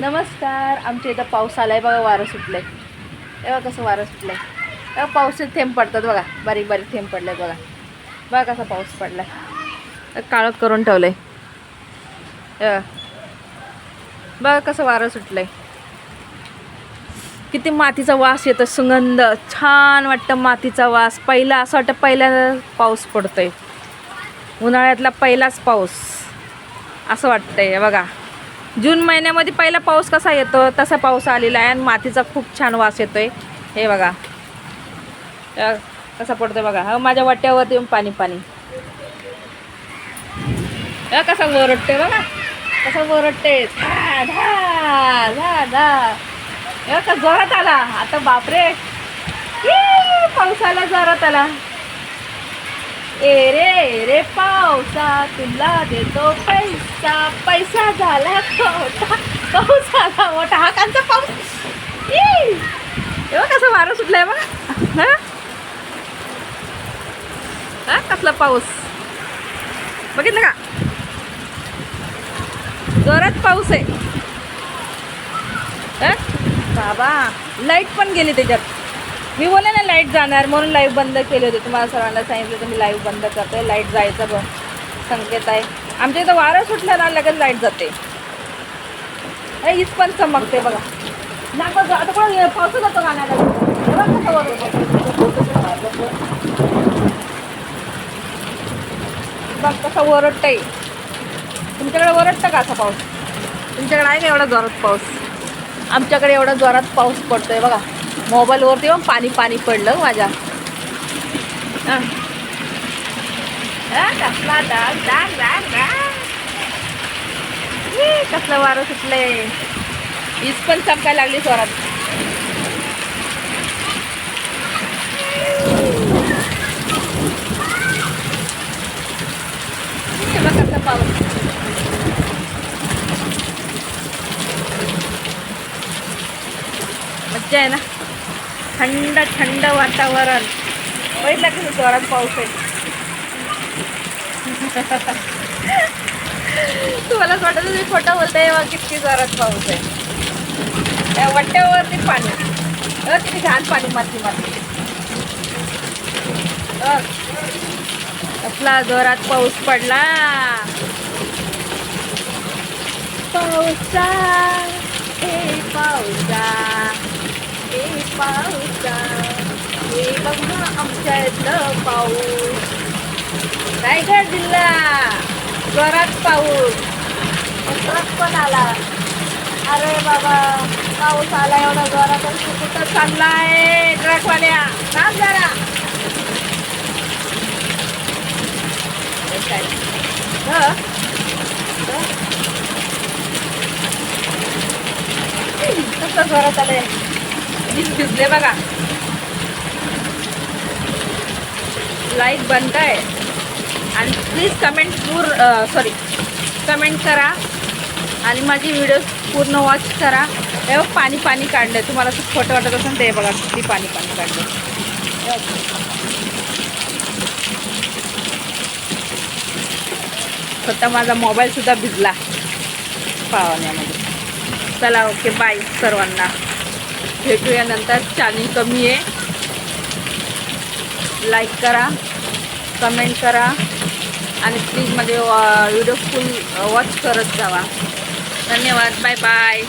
नमस्कार आमच्या इथं पाऊस आला आहे बघा वारं सुटलं आहे तेव्हा कसं वारं सुटलंय. तेव्हा पावसात थेंब पडतात बघा बारीक बारीक थेंब पडले बघा. बघा कसा पाऊस पडलाय. काळं करून ठेवलं आहे बघा. कसं वारं सुटलं आहे किती मातीचा वास येतो सुगंध. छान वाटतं मातीचा वास. पहिला असं वाटतं पहिल्या पाऊस पडतोय. उन्हाळ्यातला पहिलाच पाऊस. असं वाटतंय बघा. जून महिन्यामध्ये पहिला पाऊस कसा येतो तसा पाऊस आलेला आहे आणि मातीचा खूप छान वास येतोय. हे बघा. कसा पडतोय बघा. हा माझ्या वाट्यावरती येऊन पाणी पाणी. अ, कसा वरटते बघा. कसा वरटते अ, का जोरात आला. आता बापरे. पाऊस आला जोरात आला. ए रे. रे पावसा तुला देतो पैसा. पैसा झाला मोठा. पाऊस झाला मोठा. हा कांचा पाऊस. ई! कसं वारं सुटलंय बघा. हा? कसला पाऊस. बघितलं का? जोरात पाऊस आहे. बाबा लाइट पण गेली त्याच्यात. मी बोलले ना लाइट जाणार म्हणून लाईव्ह बंद केली होती. तुम्हाला सर्वांना सांगितलं तुम्ही लाईव्ह बंद करते. लाइट जायचं बघ. संकेत आहे. आमच्या इथं वारं सुटलं ना लगेच लाइट जाते. हे हीच पण चमकते बघा. नाका आता कोण पावसात जातो गाण्याला बघ कसं वर आहे तुमच्याकडे वरटतं का असा पाऊस? तुमच्याकडे आहे का एवढा जोरात पाऊस? आमच्याकडे एवढा जोरात पाऊस पडतोय बघा. मोबाईलवरती पण पाणी पाणी पडलं माझ्या. कसला कसलं वारं सुटलंय. वीज पण चमकायला लागली स्वरात हे पाऊस मज्जा आहे ना? थंड थंड वातावरण. बघितलं कसं जोरात पाऊस आहे तुम्हाला वाटत मी खोटं बोलताय वा किती जोरात पाऊस आहे त्या वट्ट्यावरती पाणी. किती घाण पाणी माती माती. आपला जोरात पाऊस पडला. पावसा ए पावसा ए पावसा हे बघ ना आमच्या इथलं पाऊस. रायगड जिल्हा. जोरात पाऊस. जोरात पण आला. अरे बाबा पाऊस आला एवढा जोरात आणि तू कुठं चाललाय ट्रकवाल्या थांब जरा. कसं जोरात आलंय? वीज भिजले बघा. लाइट बंद आहे आणि प्लीज कमेंट पूर सॉरी कमेंट करा. आणि माझी व्हिडिओ पूर्ण वॉच करा. हे पाणी पाणी काढलं तुम्हाला असं खोटं वाटत असेल ते बघा किती पाणी पाणी काढलं स्वतः माझा मोबाईलसुद्धा भिजला. पावण्यामध्ये चला ओके बाय सर्वांना. भेटूया नंतर. चॅनल कमी आहे. लाईक करा कमेंट करा आणि प्लीजमध्ये व्हिडिओ फुल वॉच करत जावा. धन्यवाद. Bye bye